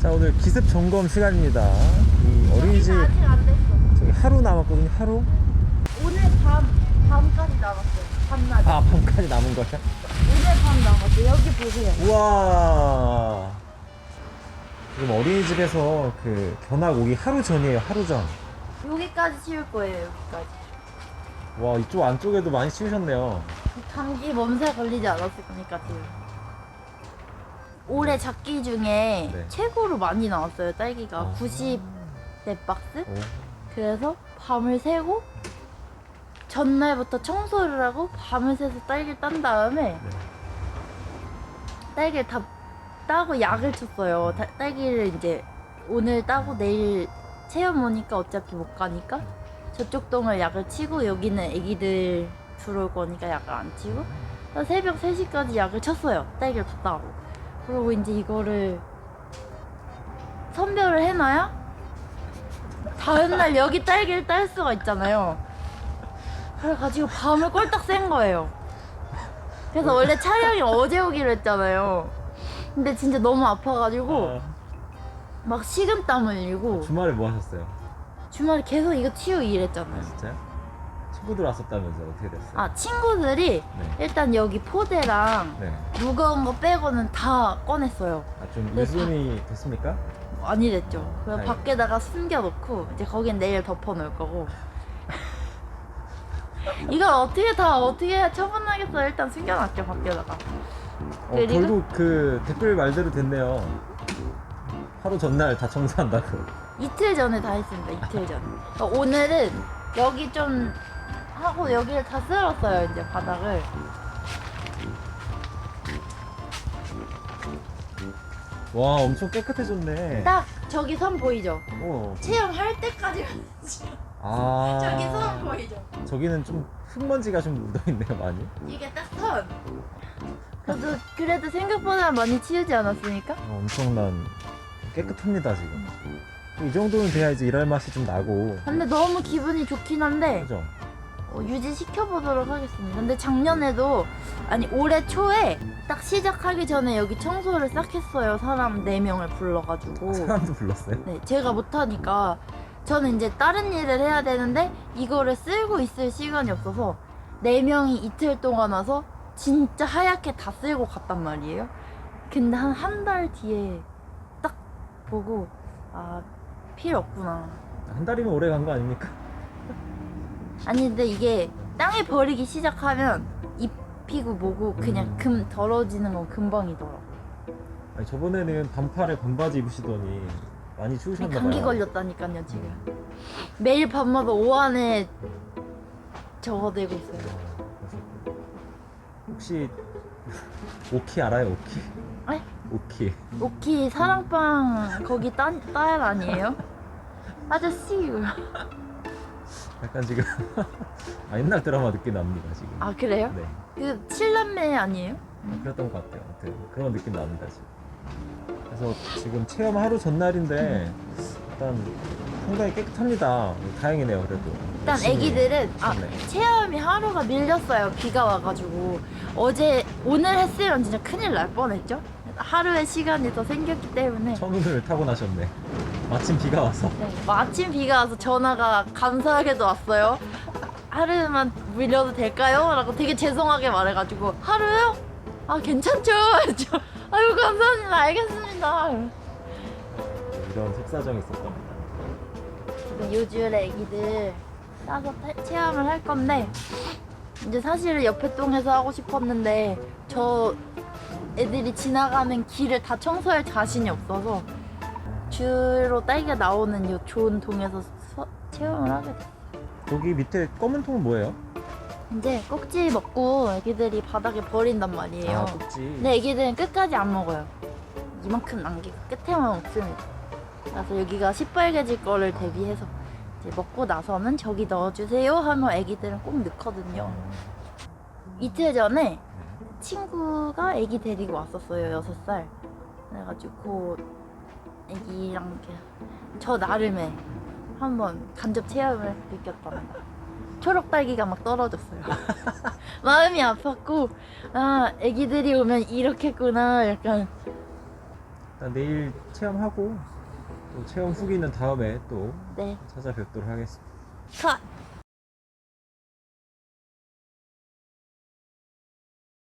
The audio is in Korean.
자 오늘 기습 점검 시간입니다. 이 어린이집 아직 안 됐어. 저기 하루 남았거든요. 하루. 오늘 밤 밤까지 남았어요. 밤낮. 아 밤까지 남은 거야? 오늘 밤 남았어요. 여기 보세요. 우와. 지금 어린이집에서 그 견학 오기 하루 전이에요. 하루 전. 여기까지 치울 거예요. 여기까지. 와 이쪽 안쪽에도 많이 치우셨네요. 감기 몸살 걸리지 않았을 거니까 지금. 올해 작기 중에 네. 최고로 많이 나왔어요. 딸기가 아. 90 4박스. 오. 그래서 밤을 새고 전날부터 청소를 하고 밤을 새서 딸기를 딴 다음에 네. 딸기를 다 따고 약을 쳤어요. 다- 딸기를 이제 오늘 따고 내일 체험 오니까 어차피 못 가니까 저쪽 동을 약을 치고 여기는 애기들 들어올 거니까 약을 안 치고 그래서 새벽 3시까지 약을 쳤어요. 딸기를 다 따고. 그리고 이제 이거를 선별을 해놔야 다음날 여기 딸기를 딸 수가 있잖아요. 그래가지고 밤을 꼴딱 샌 거예요. 그래서 원래 촬영이 어제 오기로 했잖아요. 근데 진짜 너무 아파가지고 막 식은땀 흘리고 아, 주말에 뭐 하셨어요? 주말에 계속 이거 치우고 아 일했잖아요. 진짜요? 친구들 왔었다면서 어떻게 됐어요? 아 친구들이 네. 일단 여기 포대랑 네. 무거운 거 빼고는 다 꺼냈어요. 아 좀 네, 일순이 됐습니까? 아니 됐죠. 그래서 다행이다. 밖에다가 숨겨놓고 이제 거긴 내일 덮어놓을 거고. 이걸 어떻게 다 어떻게 처분하겠어? 일단 숨겨놨죠 밖에다가. 어, 그리고? 결국 그 댓글 말대로 됐네요. 하루 전날 다 청소한다고. 이틀 전에 다 했습니다. 이틀 전에. 어, 오늘은 여기 좀 하고 여기를 다 쓸었어요. 이제 바닥을. 와 엄청 깨끗해졌네. 딱 저기 선 보이죠? 어. 체험할 때까지 아. 저기 선 보이죠? 저기는 좀 흙먼지가 좀 묻어있네요 많이. 이게 딱 선. 그래도 그래도 생각보다 많이 치우지 않았습니까? 어, 엄청난 깨끗합니다 지금. 이 정도는 돼야 이제 일할 맛이 좀 나고. 근데 너무 기분이 좋긴 한데 그죠? 어, 유지시켜 보도록 하겠습니다. 근데 작년에도 아니 올해 초에 딱 시작하기 전에 여기 청소를 싹 했어요. 사람 4명을 불러가지고. 사람도 불렀어요. 네, 제가 못하니까 저는 이제 다른 일을 해야 되는데 이거를 쓸고 있을 시간이 없어서 4명이 이틀 동안 와서 진짜 하얗게 다 쓸고 갔단 말이에요. 근데 한 한 달 뒤에 딱 보고 아 필요 없구나. 한 달이면 오래 간 거 아닙니까? 아니 근데 이게 땅에 버리기 시작하면 입히고 뭐고 그냥 음. 금 더러지는 건 금방이더라. 아니, 저번에는 반팔에 반바지 입으시더니 많이 추우셨나 봐요. 감기 걸렸다니까요 지금. 매일 밤마다 오 안에 적어대고 있어요. 그래서 혹시 오키 알아요 오키? 에? 오키. 오키 사랑방 거기 딸, 딸 아니에요? 아저씨 약간 지금 아, 옛날 드라마 느낌 납니다 지금. 아 그래요? 네. 그 칠남매 아니에요? 그랬던 것 같아요. 아무튼 그런 느낌 납니다 지금. 그래서 지금 체험 하루 전날인데 일단 상당히 깨끗합니다. 다행이네요 그래도. 일단 열심히 애기들은 아 하셨네. 체험이 하루가 밀렸어요 비가 와가지고 어제 오늘 했으면 진짜 큰일 날 뻔했죠 하루의 시간이 더 생겼기 때문에 천운을 타고 나셨네. 마침 비가 와서. 네, 마침 비가 와서 전화가 감사하게도 왔어요. 하루만 밀려도 될까요? 라고 되게 죄송하게 말해가지고 하루요? 아 괜찮죠? 저, 아유 감사합니다. 알겠습니다. 이런 속사정이 있었답니다. 요즘 애기들 따서 태- 체험을 할 건데 이제 사실은 옆에 동에서 하고 싶었는데 저 애들이 지나가는 길을 다 청소할 자신이 없어서 주로 딸기가 나오는 이 좋은 동에서 서- 체험을 하게 됐어요. 여기 밑에 검은 통은 뭐예요? 이제 꼭지 먹고 애기들이 바닥에 버린단 말이에요. 아 꼭지. 근데 애기들은 끝까지 안 먹어요. 이만큼 남기고 끝에만 먹습니다. 그래서 여기가 시뻘개질 거를 대비해서 이제 먹고 나서는 저기 넣어주세요 하면 애기들은 꼭 넣거든요. 이틀 전에 친구가 애기 데리고 왔었어요. 여섯 살. 그래가지고 애기랑 이렇게 저 나름의 한번 간접 체험을 느꼈답니다. 초록 딸기가 막 떨어졌어요. 마음이 아팠고 아 애기들이 오면 이렇겠구나 약간 일단 내일 체험하고 또 체험 후기는 다음에 또 네. 찾아뵙도록 하겠습니다. 컷!